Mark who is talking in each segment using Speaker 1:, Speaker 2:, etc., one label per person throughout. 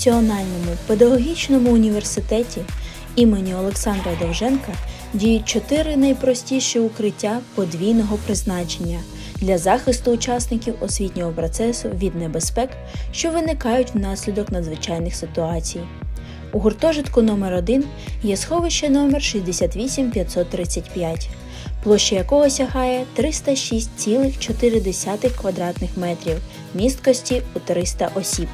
Speaker 1: Національному педагогічному університеті імені Олександра Довженка діють чотири найпростіші укриття подвійного призначення для захисту учасників освітнього процесу від небезпек, що виникають внаслідок надзвичайних ситуацій. У гуртожитку номер 1 є сховище номер 68535, площа якого сягає 306,4 квадратних метрів, місткості у 300 осіб.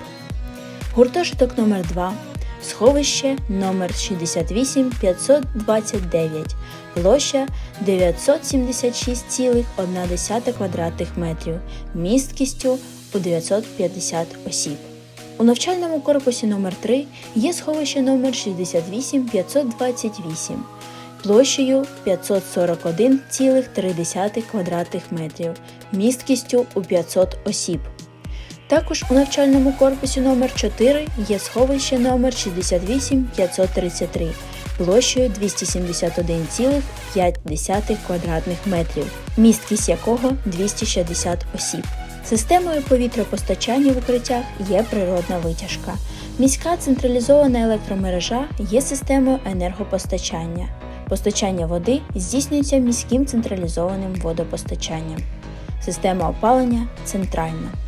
Speaker 1: Гуртожиток номер 2 сховище номер 68529, площа 976,1 квадратних метрів, місткістю у 950 осіб. У навчальному корпусі номер 3 є сховище номер 68528 площею 541,3 квадратних метрів, місткістю у 500 осіб. Також у навчальному корпусі номер 4 є сховище номер 68533 площею 271,5 квадратних метрів, місткість якого 260 осіб. Системою повітропостачання в укриттях є природна витяжка. Міська централізована електромережа є системою енергопостачання. Постачання води здійснюється міським централізованим водопостачанням. Система опалення центральна.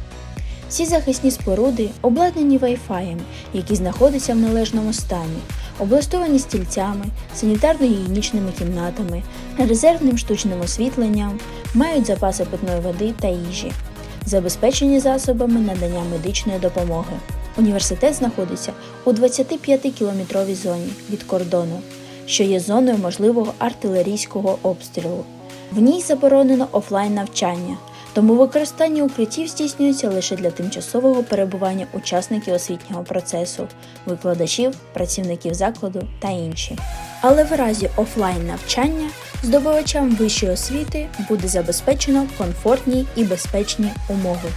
Speaker 1: Всі захисні споруди обладнані Wi-Fi, які знаходяться в належному стані, облаштовані стільцями, санітарно-гігієнічними кімнатами, резервним штучним освітленням, мають запаси питної води та їжі, забезпечені засобами надання медичної допомоги. Університет знаходиться у 25-кілометровій зоні від кордону, що є зоною можливого артилерійського обстрілу. В ній заборонено офлайн навчання, тому використання укриттів здійснюється лише для тимчасового перебування учасників освітнього процесу, викладачів, працівників закладу та інші. Але в разі офлайн навчання здобувачам вищої освіти буде забезпечено комфортні і безпечні умови.